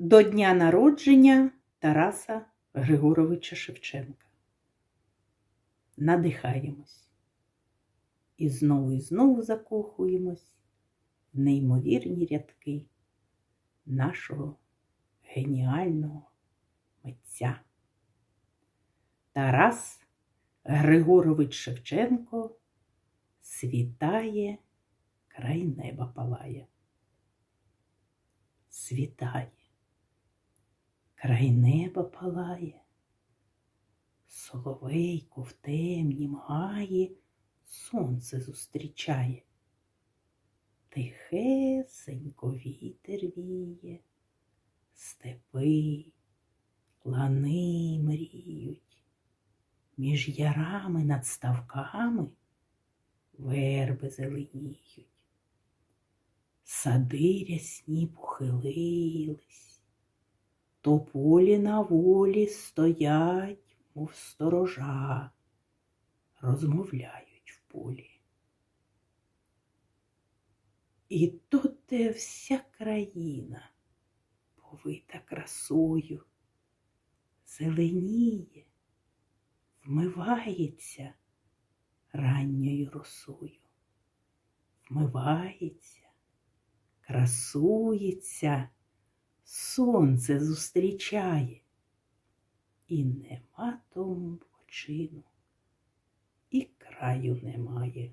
до дня народження Тараса Григоровича Шевченка. Надихаємось і знову і знову закохуємось в неймовірні рядки нашого геніального митця. Тарас Григорович Шевченко світає, край неба палає. Світає, край неба палає, соловейко в темнім гаї сонце зустрічає. Тихесенько вітер віє, степи, лани мріють, між ярами над ставками верби зеленіють. Сади рясні похилились, тополі на волі стоять, мов сторожа, розмовляють в полі. І тут де вся країна повита красою, зеленіє, вмивається ранньою росою, вмивається, красується, сонце зустрічає, і нема тому почину, і краю немає.